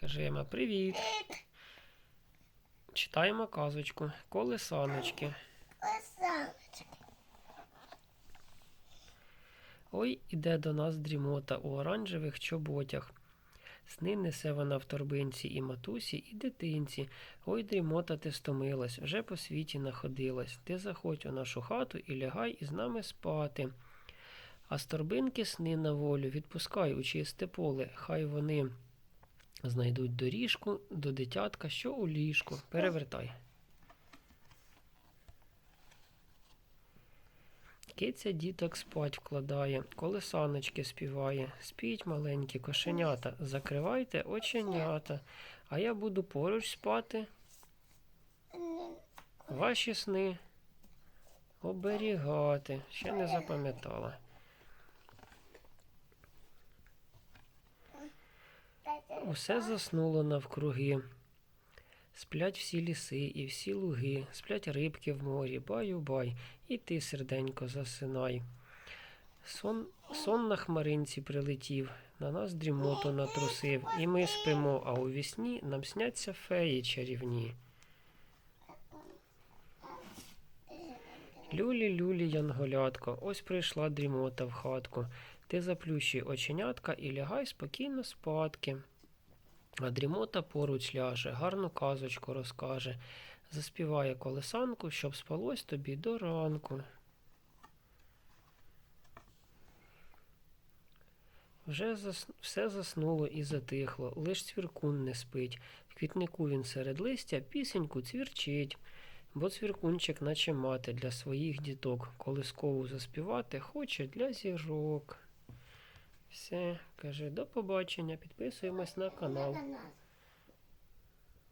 Кажемо привіт. Читаємо казочку. Колесаночки. Лисаночки. Ой, іде до нас дрімота у оранжевих чоботях. Сни несе вона в торбинці і матусі, і дитинці. Ой, дрімота, ти стомилась, вже по світі находилась. Ти заходь у нашу хату і лягай із нами спати. А з торбинки сни на волю відпускай у чисте поле, хай вони знайдуть доріжку до дитятка, що у ліжку. Перевертай. Киця діток спать вкладає, колесаночки співає. Спіть, маленькі кошенята, закривайте оченята, а я буду поруч спати. Ваші сни оберігати. Ще не запам'ятала. Усе заснуло навкруги. Сплять всі ліси і всі луги, сплять рибки в морі, баю-бай, і ти, серденько, засинай. Сон, сон на хмаринці прилетів, на нас дрімоту натрусив, і ми спимо, а у вісні нам сняться феї чарівні. Люлі, люлі, янголятко, ось прийшла дрімота в хатку. Ти заплющуй оченятка і лягай спокійно спадки. А дрімота поруч ляже, гарну казочку розкаже, заспіває колесанку, щоб спалось тобі до ранку. Вже зас... все заснуло і затихло, лиш цвіркун не спить. В квітнику він серед листя пісеньку цвірчить, бо цвіркунчик, наче мати для своїх діток, колискову заспівати хоче для зірок. Все, каже, до побачення, підписуємось. На канал.